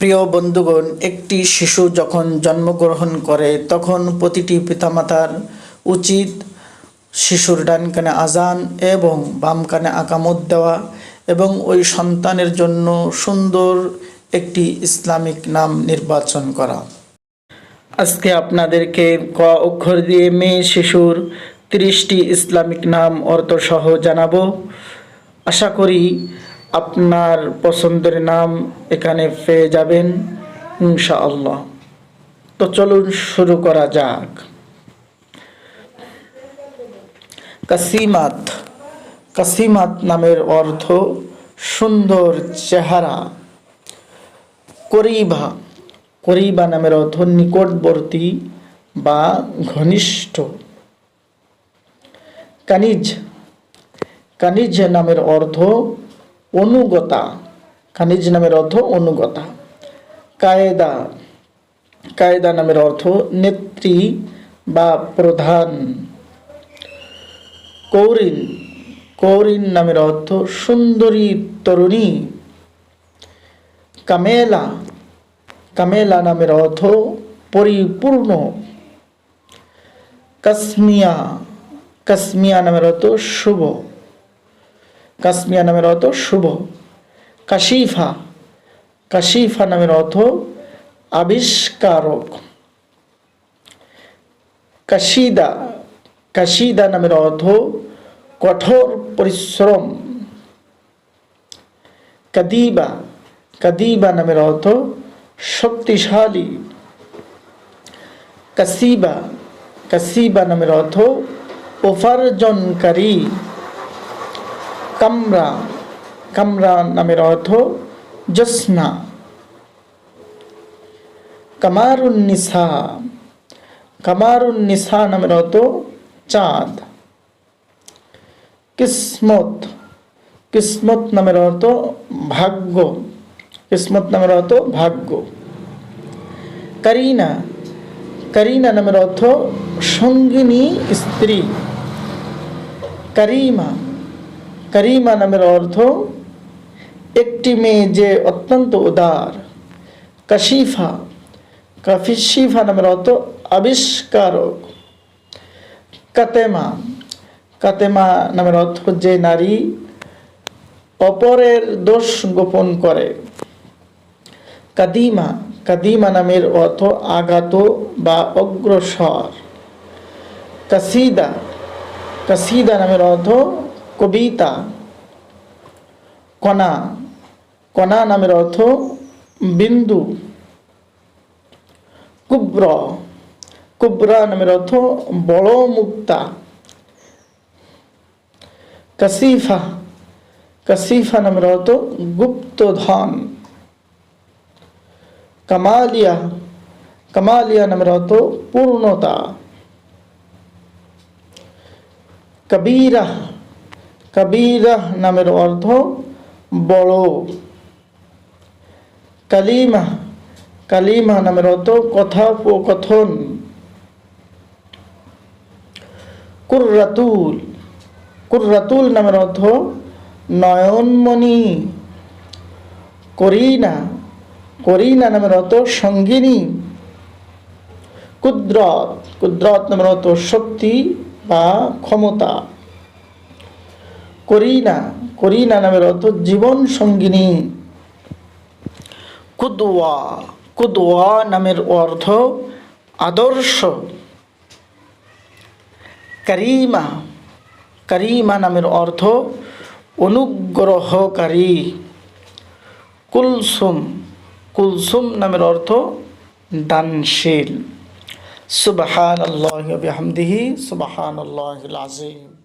প্রিয় বন্ধুগণ, একটি শিশু যখন জন্মগ্রহণ করে, তখন প্রতিটি পিতামাতার উচিত শিশুর ডান কানে আজান এবং বাম কানে আকামত দেওয়া এবং ওই সন্তানের জন্য সুন্দর একটি ইসলামিক নাম নির্বাচন করা। আজকে আপনাদেরকে ক অক্ষর দিয়ে মেয়ে শিশুর তিরিশটি ইসলামিক নাম অর্থসহ জানাব। আশা করি আপনার পছন্দের নাম এখানে পেয়ে যাবেন, ইনশাআল্লাহ। তো চলুন শুরু করা যাক। কাসিমাত। কাসিমাত নামের অর্থ সুন্দর চেহারা। করিবা। করিবা নামের অর্থ নিকটবর্তী বা ঘনিষ্ঠ। কানিজ। কানিজ নামের অর্থ অনুগতা, খানিজ নামের অর্থ অনুগতা। কায়দা কায়দা নামের অর্থ নেত্রী বা প্রধান। কৌরিন কৌরিন নামের অর্থ সুন্দরী, তরুণী। কামেলা কামেলা নামের অর্থ পরিপূর্ণ। কাসমিয়া কাসমিয়া নামের অর্থ শুভ। কাসমিয়া নামের অর্থ শুভ। কাশিফা কাশিফা নামের অর্থ আবিষ্কারক। কাশিদা কাশিদা নামের অর্থ কঠোর পরিশ্রম। কাদিবা কাদিবা নামের অর্থ শক্তিশালী। কাসিবা কাসিবা নামের অর্থ উপার্জনকারী। কামরা কামরা নামের অর্থ জোসনা কামারুন নিসা কামারুন নিসা নামের অর্থ চাঁদ। কিসমত কিসমত নামের অর্থ ভাগ্য, কিসমত নামের অর্থ ভাগ্য। কারিনা কারিনা নামের অর্থ সঙ্গিনী স্ত্রী। কারিমা কারিমা নামের অর্থ, একটি মেয়ে যে অত্যন্ত উদার, কাশিফা কাফিসিফা নামের অর্থ আবিষ্কারক, কাতেমা কাতেমা নামের অর্থ যে নারী অপরের দোষ গোপন করে, কাদিমা কাদিমা নামের অর্থ আগাত বা অগ্রসর, কাসিদা কাসিদা নামের অর্থ কবিতা। কণা। কণা নামের অর্থ বিন্দু। কুব্র। কুব্রা নামের অর্থ বড় মুক্তা কাসিফা। কাসিফা নামের অর্থ গুপ্তধন। কামালিয়া। কামালিয়া নামের অর্থ পূর্ণতা। কবিরা। কবিরা নামের অর্থ বড়। কালিমা কালিমা নামের অর্থ কথোপকথন। কুর্রাতুল কুর্রাতুল নামের অর্থ নয়নমণি। করিনা করিনা নামের অর্থ সঙ্গিনী। কুদ্রত কুদ্রত নামের অর্থ শক্তি বা ক্ষমতা। করিনা করিনা নামের অর্থ জীবন সঙ্গিনী। কুদওয়া কুদওয়া নামের অর্থ আদর্শ। করিমা করিমা নামের অর্থ অনুগ্রহকারী। কুলসুম কুলসুম নামের অর্থ দানশীল। সুবহান আল্লাহ বিহামদিহি সুবহান আল্লাহ আজিম